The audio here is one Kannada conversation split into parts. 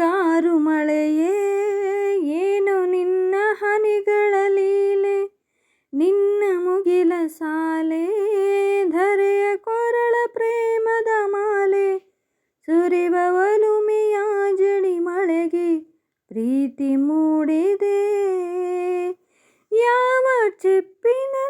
ಮುಂಗಾರು ಮಳೆಯೇ, ಏನು ನಿನ್ನ ಹನಿಗಳ ಲೀಲೆ? ನಿನ್ನ ಮುಗಿಲ ಸಾಲೆ, ಧರೆಯ ಕೊರಳ ಪ್ರೇಮದ ಮಾಲೆ. ಸುರಿವ ಒಲುಮೆಯ ಜಡಿ ಮಳೆಗೆ ಪ್ರೀತಿ ಮೂಡಿದೆ. ಯಾವ ಚೆಪ್ಪಿನಲ್ಲಿ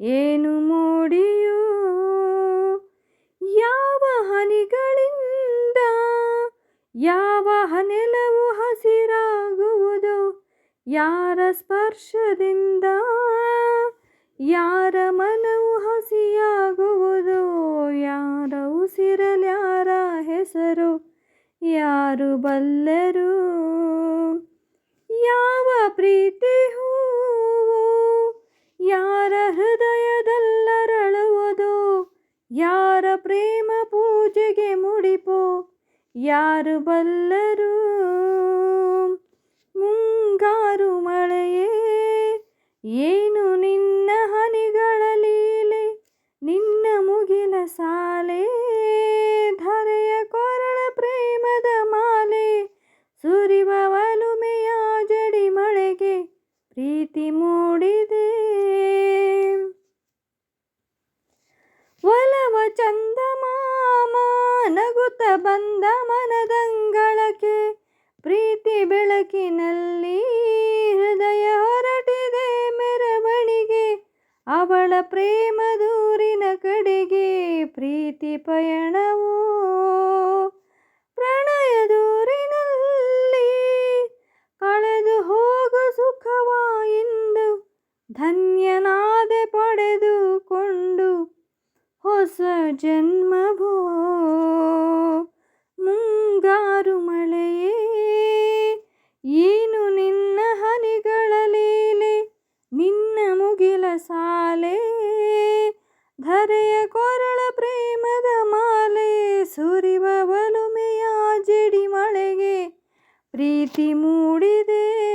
ಏನು ಮೂಡಿಯೋ? ಯಾವ ಹನಿಗಳಿಂದ, ಯಾವ ಹನೆಲವು ಹಸಿರಾಗುವುದು? ಯಾರ ಸ್ಪರ್ಶದಿಂದ, ಯಾರ ಮನವು ಹಸಿಯಾಗುವುದು? ಯಾರ ಉಸಿರಲ್ಯಾರ ಹೆಸರು? ಯಾರು ಬಲ್ಲರು? ಯಾರು ಬಲ್ಲರು ಮುಂಗಾರು ಮಳೆಯೇ ಏನು ನಗುತ್ತ ಬಂದ ಮನದಂಗಳಕ್ಕೆ ಪ್ರೀತಿ ಬೆಳಕಿನಲ್ಲಿ ಹೃದಯ ಹೊರಟಿದೆ ಮೆರವಣಿಗೆ. ಅವಳ ಪ್ರೇಮ ದೂರಿನ ಕಡೆಗೆ ಪ್ರೀತಿ ಪಯಣವು ಪ್ರಣಯ ದೂರಿನಲ್ಲಿ ಕಳೆದು ಹೋಗು ಸುಖವ ಇಂದು ಧನ್ಯನಾದೆ ಪಡೆದುಕೊಂಡು ಹೊಸ ಜನ್ಮವೋ ಸುರಿವ ಒಲುಮೆಯ ಜಡಿ ಮಳೆಗೆ ಪ್ರೀತಿ ಮೂಡಿದೆ